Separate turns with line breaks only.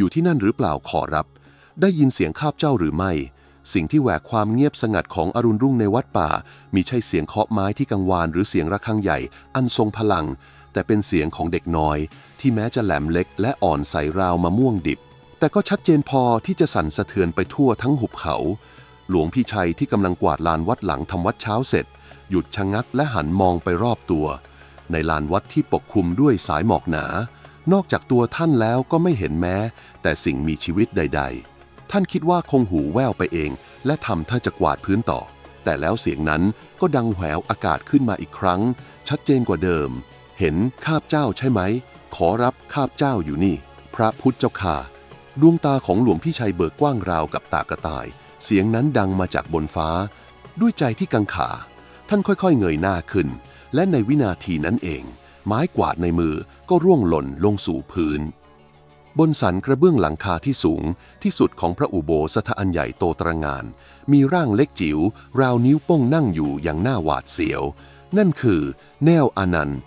อยู่ที่นั่นหรือเปล่าขอรับ ได้ยินเสียงข้าบเจ้าหรือไม่ สิ่งที่แหวกความเงียบสงัดของอรุณรุ่งในวัดป่า มีใช่เสียงเคาะไม้ที่กังวานหรือเสียงระฆังใหญ่ อันทรงพลัง แต่เป็นเสียงของเด็กน้อย ที่แม้จะแหลมเล็ก และอ่อนใสราวมะม่วงดิบ แต่ก็ชัดเจนพอที่จะสั่นสะเทือนไปทั่วทั้งหุบเขา หลวงพี่ชัยที่กำลังกวาดลานวัดหลังทำวัดเช้าเสร็จ หยุดชะงักและหันมองไปรอบตัว ในลานวัดที่ปกคลุมด้วยสายหมอกหนา นอกจากตัวท่านแล้วก็ไม่เห็นแม้ แต่สิ่งมีชีวิตใด ๆ ท่านคิดว่าคงหูแว่วไปเอง และทำท่าจะกวาดพื้นต่อ แต่แล้วเสียงนั้นก็ดังแหววอากาศขึ้นมาอีกครั้ง ชัดเจนกว่าเดิม เห็นข้าบเจ้าใช่ไหม ขอรับข้าบเจ้าอยู่นี่ พระพุทธเจ้าค่ะดวงตาของหลวงพี่ชัยเบิกกว้างราวกับตากระต่าย เสียงนั้นดังมาจากบนฟ้า ด้วยใจที่กังขา ท่านค่อยๆ เงยหน้าขึ้น และในวินาทีนั้นเอง ไม้กวาดในมือก็ร่วงหล่นลงสู่พื้น บนสันกระเบื้องหลังคาที่สูงที่สุดของพระอุโบสถอันใหญ่โตตระงาน มีร่างเล็กจิ๋วราวนิ้วโป้งนั่งอยู่อย่างหน้าหวาดเสียว นั่นคือ แนวอนันต์